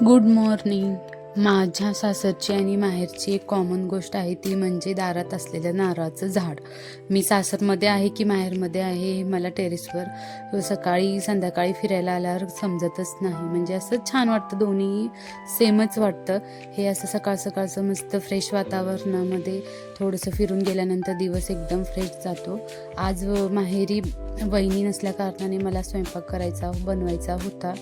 Good morning माझ्या सासरची आणि माहेरची एक कॉमन गोष्ट आहे ती म्हणजे दारात असलेलं नारळाचं झाड. मी सासरमध्ये आहे की माहेरमध्ये आहे हे मला टेरेसवर सकाळी संध्याकाळी फिरायला आल्यावर समजतच नाही. म्हणजे असं छान वाटतं दोन्ही सेमच वाटतं. हे असं सकाळ सकाळचं मस्त फ्रेश वातावरणामध्ये थोडंसं फिरून गेल्यानंतर दिवस एकदम फ्रेश जातो. आज माहेरी वहिनी नसल्या कारणाने मला स्वयंपाक करायचा बनवायचा होता.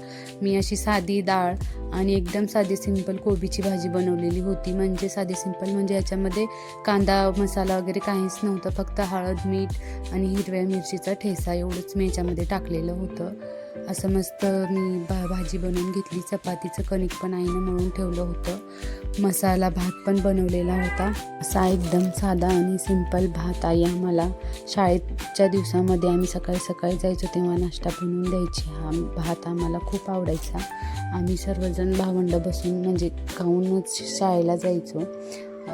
मी अशी साधी डाळ आणि एकदम साधी सिंपल कोबीची भाजी बनवलेली होती. म्हणजे साधी सिंपल म्हणजे याच्यामध्ये कांदा मसाला वगैरे काहीच नव्हतं. फक्त हळद मीठ आणि हिरव्या मिरचीचा ठेसा एवढंच मी याच्यामध्ये टाकलेलं होतं. असं मस्त मी भा भाजी बनवून घेतली. चपातीचं कणिक पण आईनं मळून ठेवलं होतं. मसाला भात पण बनवलेला होता. असा एकदम साधा आणि सिंपल भात आई आम्हाला शाळेच्या दिवसामध्ये आम्ही सकाळी सकाळी जायचो तेव्हा नाश्ता बनवून द्यायची. हा भात आम्हाला खूप आवडायचा. आम्ही सर्वजण भावंड बसून म्हणजे खाऊनच शाळेला जायचो.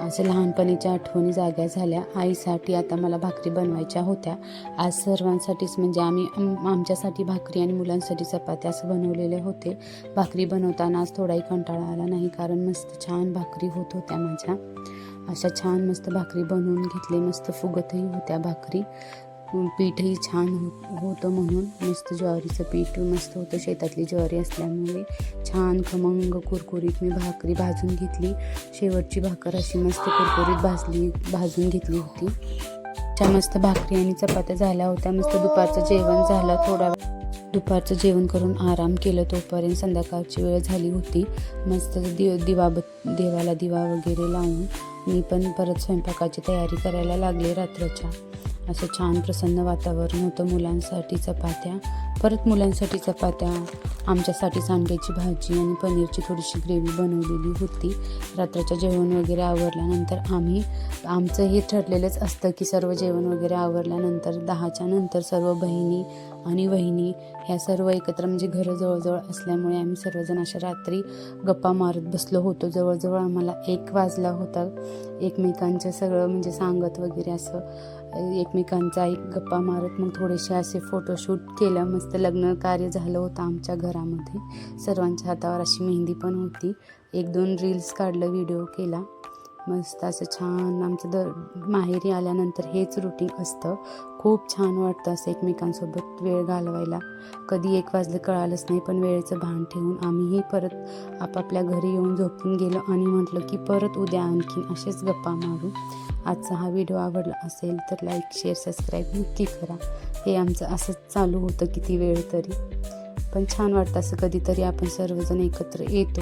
असे लहानपणीच्या आठवणी जाग्या झाल्या. आईसाठी आता मला भाकरी बनवायच्या होत्या. आज सर्वांसाठीच म्हणजे आम्ही आमच्यासाठी भाकरी आणि मुलांसाठी चपात्या असं बनवलेले होते. भाकरी बनवताना आज थोडाही कंटाळा आला नाही कारण मस्त छान भाकरी होत होत्या माझ्या. अशा छान मस्त भाकरी बनवून घेतली. मस्त फुगतही होत्या भाकरी. पीठही छान हो होतं म्हणून. मस्त ज्वारीचं पीठ मस्त होतं. शेतातली ज्वारी असल्यामुळे छान खमंग कुरकुरीत मी भाकरी भाजून घेतली. शेवटची भाकर अशी मस्त कुरकुरीत भाजली भाजून घेतली होती. त्या मस्त भाकरी आणि चपात्या झाल्या होत्या. मस्त दुपारचं जेवण झालं. थोडा वेळ दुपारचं जेवण करून आराम केलं तोपर्यंत संध्याकाळची वेळ झाली होती. मस्त दिव दिवा ब- देवाला दिवा वगैरे लावून मी पण परत स्वयंपाकाची तयारी करायला लागले रात्रच्या. असं छान प्रसन्न वातावरण होतं मुलांसाठी चपात्या. परत मुलांसाठी चपात्या आमच्यासाठी सांडग्याची भाजी आणि पनीरची थोडीशी ग्रेव्ही बनवलेली होती. रात्रीचं जेवण वगैरे आवरल्यानंतर आम्ही आमचं हे ठरलेलंच असतं की सर्व जेवण वगैरे आवरल्यानंतर दहाच्या नंतर सर्व बहिणी आणि वहिनी ह्या सर्व एकत्र म्हणजे घरं जवळजवळ असल्यामुळे आम्ही सर्वजण अशा रात्री गप्पा मारत बसलो होतो. जवळजवळ आम्हाला एक वाजला होता. एकमेकांचं सगळं म्हणजे सांगत वगैरे असं एकमेकांचा एक गप्पा मारत मग थोडेसे असे फोटोशूट केलं. मस्त लग्न कार्य झालं होतं आमच्या घरामध्ये. सर्वांच्या हातावर अशी मेहंदी पण होती. एक दोन रील्स काढलं व्हिडिओ केला. मस्त असं छान आमचं द माहेरी आल्यानंतर हेच रुटीन असतं. खूप छान वाटतं असं एकमेकांसोबत वेळ घालवायला. कधी एक वाजलं कळालंच नाही पण वेळेचं भान ठेवून आम्हीही परत आपापल्या घरी येऊन झोपून गेलो आणि म्हटलं की परत उद्या आणखीन असेच गप्पा मारू. आजचा हा व्हिडिओ आवडला असेल तर लाईक शेअर सबस्क्राईब नक्की करा. हे आमचं असंच चालू होतं किती वेळ तरी. पण छान वाटतं असं कधीतरी आपण सर्वजण एकत्र येतो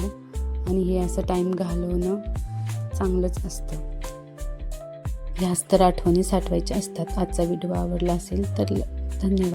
आणि हे असं टाईम घालवणं. चांगलंच असतं. ह्याच तर आठवणी साठवायच्या असतात. आजचा व्हिडिओ आवडला असेल तर धन्यवाद.